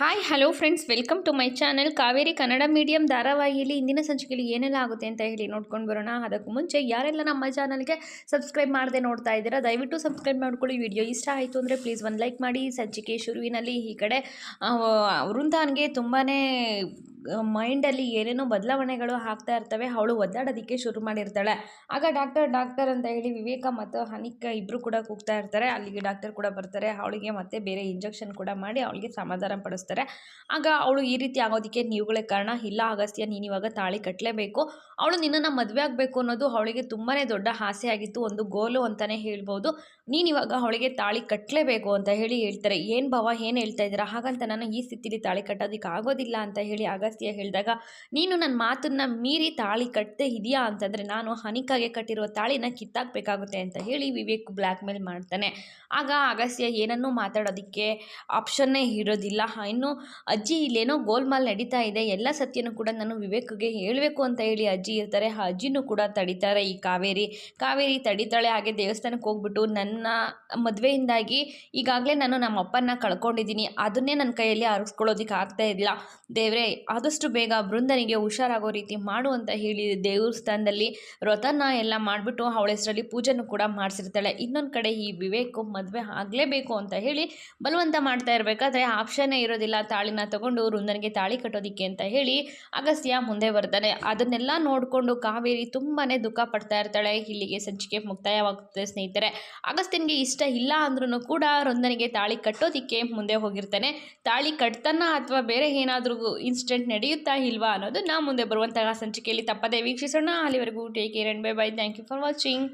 Hi hello friends welcome to my channel Kaveri Kannada medium ಧಾರಾವಾಹಿಯಲ್ಲಿ ಇಂದಿನ ಸಂಚಿಕೆಯಲ್ಲಿ ಏನೆಲ್ಲ ಆಗುತ್ತೆ ಅಂತ ಹೇಳಿ ನೋಡ್ಕೊಂಡು ಬರೋಣ. ಅದಕ್ಕೂ ಮುಂಚೆ ಯಾರೆಲ್ಲ ನಮ್ಮ ಚಾನಲ್ಗೆ ಸಬ್ಸ್ಕ್ರೈಬ್ ಮಾಡದೆ ನೋಡ್ತಾ ಇದ್ದೀರಾ, ದಯವಿಟ್ಟು ಸಬ್ಸ್ಕ್ರೈಬ್ ಮಾಡ್ಕೊಳ್ಳಿ. ವಿಡಿಯೋ ಇಷ್ಟ ಆಯಿತು ಅಂದರೆ ಪ್ಲೀಸ್ ಒಂದು ಲೈಕ್ ಮಾಡಿ. ಸಂಚಿಕೆ ಶುರುವಿನಲ್ಲಿ ಈ ಕಡೆ ವೃಂದಾನ್ಗೆ ತುಂಬಾ ಮೈಂಡಲ್ಲಿ ಏನೇನೋ ಬದಲಾವಣೆಗಳು ಆಗ್ತಾ ಇರ್ತವೆ, ಅವಳು ಒದ್ದಾಡೋದಕ್ಕೆ ಶುರು ಮಾಡಿರ್ತಾಳೆ. ಆಗ ಡಾಕ್ಟರ್ ಡಾಕ್ಟರ್ ಅಂತ ಹೇಳಿ ವಿವೇಕ ಮತ್ತು ಹನಿಕ ಇಬ್ಬರು ಕೂಡ ಕೂಗ್ತಾ ಇರ್ತಾರೆ. ಅಲ್ಲಿಗೆ ಡಾಕ್ಟರ್ ಕೂಡ ಬರ್ತಾರೆ. ಅವಳಿಗೆ ಮತ್ತೆ ಬೇರೆ ಇಂಜೆಕ್ಷನ್ ಕೂಡ ಮಾಡಿ ಅವಳಿಗೆ ಸಮಾಧಾನ ಪಡಿಸ್ತಾರೆ. ಆಗ ಅವಳು ಈ ರೀತಿ ಆಗೋದಕ್ಕೆ ನೀವುಗಳೇ ಕಾರಣ. ಇಲ್ಲ ಅಗಸ್ತ್ಯ, ನೀನು ಇವಾಗ ತಾಳಿ ಕಟ್ಟಲೇಬೇಕು ಅವಳು ನಿನ್ನನ್ನು ಮದುವೆ ಆಗಬೇಕು ಅನ್ನೋದು ಅವಳಿಗೆ ತುಂಬಾ ದೊಡ್ಡ ಆಸೆ ಆಗಿತ್ತು. ಒಂದು ಗೋಲು ಅಂತಲೇ ಹೇಳ್ಬೋದು. ನೀನು ಇವಾಗ ಅವಳಿಗೆ ತಾಳಿ ಕಟ್ಟಲೇಬೇಕು ಅಂತ ಹೇಳಿ ಹೇಳ್ತಾರೆ. ಏನು ಭಾವ, ಏನು ಹೇಳ್ತಾ ಇದ್ದೀರಾ? ಹಾಗಂತ ನಾನು ಈ ಸ್ಥಿತಿಲಿ ತಾಳಿ ಕಟ್ಟೋದಕ್ಕೆ ಆಗೋದಿಲ್ಲ ಅಂತ ಹೇಳಿ ಅಗಸ್ತ್ಯ ಹೇಳಿದಾಗ, ನೀನು ನನ್ನ ಮಾತನ್ನ ಮೀರಿ ತಾಳಿ ಕಟ್ಟದೆ ಇದೆಯಾ ಅಂತಂದರೆ, ನಾನು ಹನಿಕಾಗೆ ಕಟ್ಟಿರುವ ತಾಳಿನ ಕಿತ್ತಾಕಬೇಕಾಗುತ್ತೆ ಅಂತ ಹೇಳಿ ವಿವೇಕ್ ಬ್ಲ್ಯಾಕ್ ಮೇಲ್ ಮಾಡ್ತಾನೆ. ಆಗ ಅಗಸ್ಯ ಏನನ್ನೂ ಮಾತಾಡೋದಕ್ಕೆ ಆಪ್ಷನ್ನೇ ಇರೋದಿಲ್ಲ. ಇನ್ನು ಅಜ್ಜಿ ಇಲ್ಲೇನೋ ಗೋಲ್ಮಾಲ್ ನಡೀತಾ ಇದೆ. ಎಲ್ಲ ಸತ್ಯನೂ ಕೂಡ ನಾನು ವಿವೇಕ್ಗೆ ಹೇಳಬೇಕು ಅಂತ ಹೇಳಿ ಅಜ್ಜಿ ಇರ್ತಾರೆ. ಆ ಅಜ್ಜಿನೂ ಕೂಡ ತಡಿತಾರೆ ಈ ಕಾವೇರಿ. ಕಾವೇರಿ ತಡಿತಾಳೆ, ಹಾಗೆ ದೇವಸ್ಥಾನಕ್ಕೆ ಹೋಗ್ಬಿಟ್ಟು ನನ್ನ ಮದುವೆಯಿಂದಾಗಿ ಈಗಾಗಲೇ ನಾನು ನಮ್ಮ ಅಪ್ಪನ ಕಳ್ಕೊಂಡಿದ್ದೀನಿ. ಅದನ್ನೇ ನನ್ನ ಕೈಯಲ್ಲಿ ಅರಗಿಸ್ಕೊಳ್ಳೋದಕ್ಕೆ ಆಗ್ತಾ ಇಲ್ಲ. ದೇವರೇ ಆದಷ್ಟು ಬೇಗ ಬೃಂದನಿಗೆ ಹುಷಾರಾಗೋ ರೀತಿ ಮಾಡು ಅಂತ ಹೇಳಿ ದೇವಸ್ಥಾನದಲ್ಲಿ ವ್ರತನ ಎಲ್ಲ ಮಾಡಿಬಿಟ್ಟು ಅವಳ ಹೆಸರಲ್ಲಿ ಪೂಜೆನೂ ಕೂಡ ಮಾಡಿಸಿರ್ತಾಳೆ. ಇನ್ನೊಂದು ಕಡೆ ಈ ವಿವೇಕು ಮದುವೆ ಆಗಲೇಬೇಕು ಅಂತ ಹೇಳಿ ಬಲವಂತ ಮಾಡ್ತಾ ಇರಬೇಕಾದ್ರೆ ಆಪ್ಷನ್ನೇ ಇರೋದಿಲ್ಲ. ತಾಳಿನ ತಗೊಂಡು ವೃಂದನಿಗೆ ತಾಳಿ ಕಟ್ಟೋದಿಕ್ಕೆ ಅಂತ ಹೇಳಿ ಅಗಸ್ತ್ಯ ಮುಂದೆ ಬರ್ತಾನೆ. ಅದನ್ನೆಲ್ಲ ನೋಡಿಕೊಂಡು ಕಾವೇರಿ ತುಂಬಾ ದುಃಖ ಪಡ್ತಾ ಇರ್ತಾಳೆ. ಇಲ್ಲಿಗೆ ಸಂಚಿಕೆ ಮುಕ್ತಾಯವಾಗುತ್ತೆ ಸ್ನೇಹಿತರೆ. ಅಗಸ್ತ್ಯನಿಗೆ ಇಷ್ಟ ಇಲ್ಲ ಅಂದ್ರೂ ಕೂಡ ವೃಂದನಿಗೆ ತಾಳಿ ಕಟ್ಟೋದಿಕ್ಕೆ ಮುಂದೆ ಹೋಗಿರ್ತಾನೆ. ತಾಳಿ ಕಟ್ತಾನ ಅಥವಾ ಬೇರೆ ಏನಾದರೂ ಇನ್ಸಿಡೆಂಟ್ ನಡೆಯುತ್ತಾ ಇಲ್ವಾ ನಾ ಮುಂದೆ ಬರುವಂತಹ ಸಂಚಿಕೆಯಲ್ಲಿ ತಪ್ಪದೇ ವೀಕ್ಷಿಸೋಣ. ಅಲ್ಲಿವರೆಗೂ take care and bye bye thank you for watching